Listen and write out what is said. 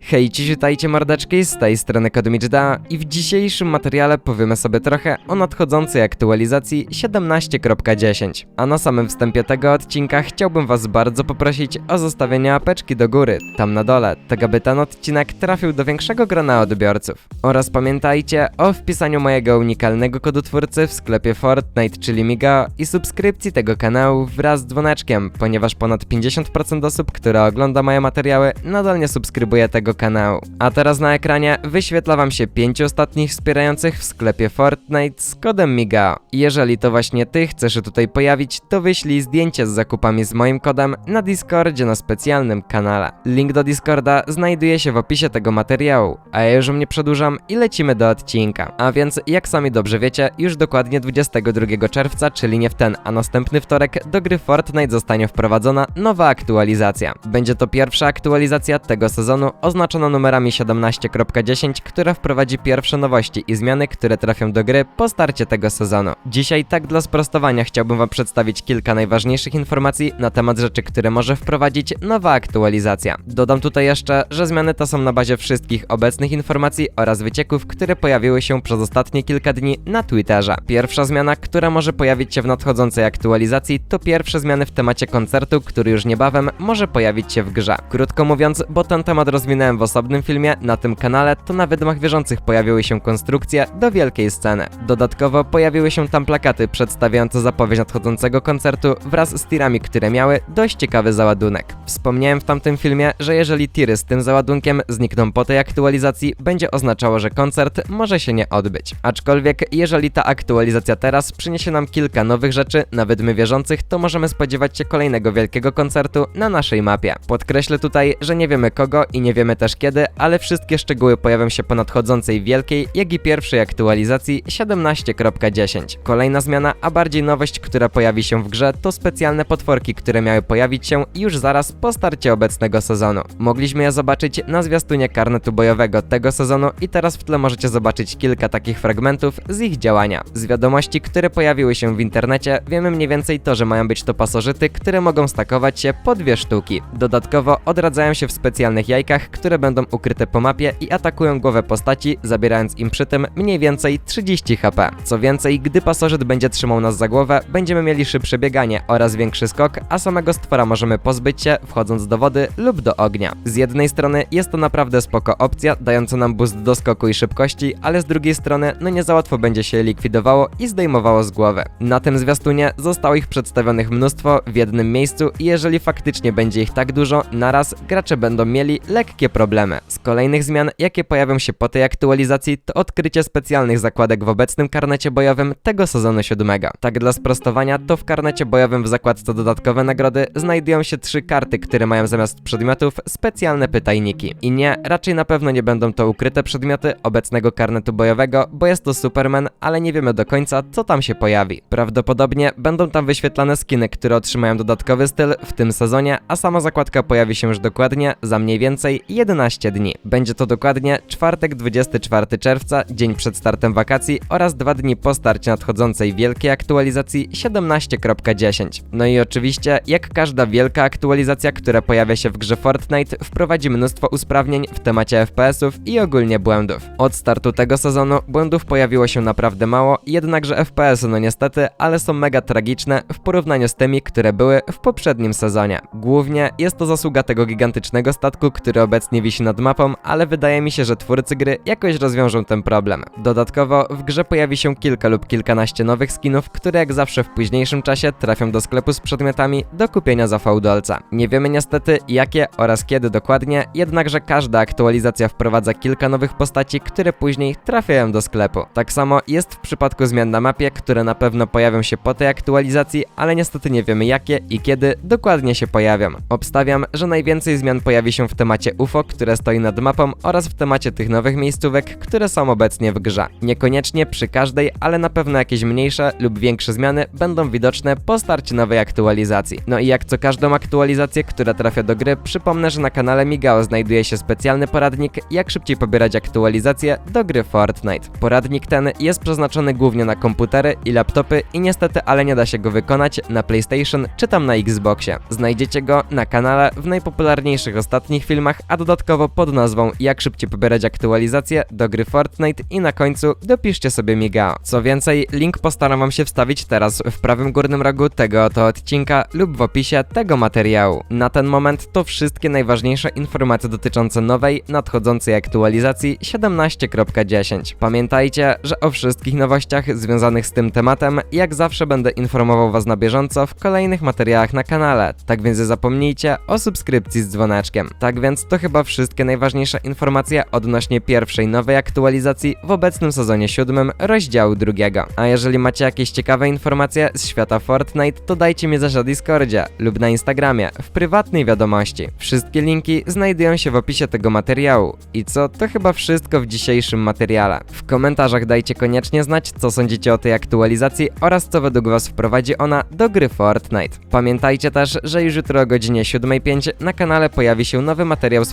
Hej, dziś witajcie mordeczki, z tej strony Kodomiczda i w dzisiejszym materiale powiemy sobie trochę o nadchodzącej aktualizacji 17.10. A na samym wstępie tego odcinka chciałbym was bardzo poprosić o zostawienie apeczki do góry, tam na dole, tak aby ten odcinek trafił do większego grona odbiorców. Oraz pamiętajcie o wpisaniu mojego unikalnego kodu twórcy w sklepie Fortnite, czyli Miga i subskrypcji tego kanału wraz z dzwoneczkiem, ponieważ ponad 50% osób, które ogląda moje materiały, nadal nie subskrybuje tego kanału. A teraz na ekranie wyświetla wam się pięciu ostatnich wspierających w sklepie Fortnite z kodem MIGAO. Jeżeli to właśnie ty chcesz się tutaj pojawić, to wyślij zdjęcie z zakupami z moim kodem na Discordzie na specjalnym kanale. Link do Discorda znajduje się w opisie tego materiału, a ja już nie przedłużam i lecimy do odcinka. A więc, jak sami dobrze wiecie, już dokładnie 22 czerwca, czyli nie w ten, a następny wtorek, do gry Fortnite zostanie wprowadzona nowa aktualizacja. Będzie to pierwsza aktualizacja tego sezonu, oznaczona numerami 17.10, która wprowadzi pierwsze nowości i zmiany, które trafią do gry po starcie tego sezonu. Dzisiaj tak dla sprostowania chciałbym wam przedstawić kilka najważniejszych informacji na temat rzeczy, które może wprowadzić nowa aktualizacja. Dodam tutaj jeszcze, że zmiany te są na bazie wszystkich obecnych informacji oraz wycieków, które pojawiły się przez ostatnie kilka dni na Twitterze. Pierwsza zmiana, która może pojawić się w nadchodzącej aktualizacji, to pierwsze zmiany w temacie koncertu, który już niebawem może pojawić się w grze. Krótko mówiąc, bo ten temat rozwinąłem w osobnym filmie na tym kanale, to na wydmach wierzących pojawiły się konstrukcje do wielkiej sceny. Dodatkowo pojawiły się tam plakaty przedstawiające zapowiedź nadchodzącego koncertu wraz z tirami, które miały dość ciekawy załadunek. Wspomniałem w tamtym filmie, że jeżeli tiry z tym załadunkiem znikną po tej aktualizacji, będzie oznaczało, że koncert może się nie odbyć. Aczkolwiek, jeżeli ta aktualizacja teraz przyniesie nam kilka nowych rzeczy na wydmy wierzących, to możemy spodziewać się kolejnego wielkiego koncertu na naszej mapie. Podkreślę tutaj, że nie wiemy kogo i nie wiemy też kiedy, ale wszystkie szczegóły pojawią się po nadchodzącej wielkiej, jak i pierwszej aktualizacji 17.10. Kolejna zmiana, a bardziej nowość, która pojawi się w grze, to specjalne potworki, które miały pojawić się już zaraz po starcie obecnego sezonu. Mogliśmy je zobaczyć na zwiastunie karnetu bojowego tego sezonu i teraz w tle możecie zobaczyć kilka takich fragmentów z ich działania. Z wiadomości, które pojawiły się w internecie, wiemy mniej więcej to, że mają być to pasożyty, które mogą stakować się po dwie sztuki. Dodatkowo odradzają się w specjalnych jajkach, które będą ukryte po mapie i atakują głowę postaci, zabierając im przy tym mniej więcej 30 HP. Co więcej, gdy pasożyt będzie trzymał nas za głowę, będziemy mieli szybsze bieganie oraz większy skok, a samego stwora możemy pozbyć się, wchodząc do wody lub do ognia. Z jednej strony jest to naprawdę spoko opcja, dająca nam boost do skoku i szybkości, ale z drugiej strony no nie za łatwo będzie się likwidowało i zdejmowało z głowy. Na tym zwiastunie zostało ich przedstawionych mnóstwo w jednym miejscu i jeżeli faktycznie będzie ich tak dużo, naraz gracze będą mieli lekkie problemy. Z kolejnych zmian, jakie pojawią się po tej aktualizacji, to odkrycie specjalnych zakładek w obecnym karnecie bojowym tego sezonu siódmego. Tak dla sprostowania, to w karnecie bojowym w zakładce dodatkowe nagrody znajdują się trzy karty, które mają zamiast przedmiotów specjalne pytajniki. I nie, raczej na pewno nie będą to ukryte przedmioty obecnego karnetu bojowego, bo jest to Superman, ale nie wiemy do końca, co tam się pojawi. Prawdopodobnie będą tam wyświetlane skiny, które otrzymają dodatkowy styl w tym sezonie, a sama zakładka pojawi się już dokładnie za mniej więcej 11 dni. Będzie to dokładnie czwartek 24 czerwca, dzień przed startem wakacji oraz dwa dni po starcie nadchodzącej wielkiej aktualizacji 17.10. No i oczywiście, jak każda wielka aktualizacja, która pojawia się w grze Fortnite, wprowadzi mnóstwo usprawnień w temacie FPS-ów i ogólnie błędów. Od startu tego sezonu błędów pojawiło się naprawdę mało, jednakże FPS-y no niestety, ale są mega tragiczne w porównaniu z tymi, które były w poprzednim sezonie. Głównie jest to zasługa tego gigantycznego statku, który obecnie wisi nad mapą, ale wydaje mi się, że twórcy gry jakoś rozwiążą ten problem. Dodatkowo w grze pojawi się kilka lub kilkanaście nowych skinów, które jak zawsze w późniejszym czasie trafią do sklepu z przedmiotami do kupienia za fałdolca. Nie wiemy niestety jakie oraz kiedy dokładnie, jednakże każda aktualizacja wprowadza kilka nowych postaci, które później trafiają do sklepu. Tak samo jest w przypadku zmian na mapie, które na pewno pojawią się po tej aktualizacji, ale niestety nie wiemy jakie i kiedy dokładnie się pojawią. Obstawiam, że najwięcej zmian pojawi się w temacie UFO, które stoi nad mapą oraz w temacie tych nowych miejscówek, które są obecnie w grze. Niekoniecznie przy każdej, ale na pewno jakieś mniejsze lub większe zmiany będą widoczne po starcie nowej aktualizacji. No i jak co każdą aktualizację, która trafia do gry, przypomnę, że na kanale Migao znajduje się specjalny poradnik, jak szybciej pobierać aktualizacje do gry Fortnite. Poradnik ten jest przeznaczony głównie na komputery i laptopy i niestety, ale nie da się go wykonać na PlayStation czy tam na Xboxie. Znajdziecie go na kanale w najpopularniejszych ostatnich filmach, a do dodatkowo pod nazwą Jak szybciej pobierać aktualizacje do gry Fortnite i na końcu dopiszcie sobie Migao. Co więcej, link postaram wam się wstawić teraz w prawym górnym rogu tego oto odcinka lub w opisie tego materiału. Na ten moment to wszystkie najważniejsze informacje dotyczące nowej, nadchodzącej aktualizacji 17.10. Pamiętajcie, że o wszystkich nowościach związanych z tym tematem, jak zawsze będę informował was na bieżąco w kolejnych materiałach na kanale, tak więc nie zapomnijcie o subskrypcji z dzwoneczkiem. Tak więc to chyba wszystkie najważniejsze informacje odnośnie pierwszej nowej aktualizacji w obecnym sezonie siódmym rozdziału drugiego. A jeżeli macie jakieś ciekawe informacje z świata Fortnite, to dajcie mi znać na Discordzie lub na Instagramie w prywatnej wiadomości. Wszystkie linki znajdują się w opisie tego materiału. I co, to chyba wszystko w dzisiejszym materiale. W komentarzach dajcie koniecznie znać, co sądzicie o tej aktualizacji oraz co według was wprowadzi ona do gry Fortnite. Pamiętajcie też, że już jutro o godzinie 7.05 na kanale pojawi się nowy materiał z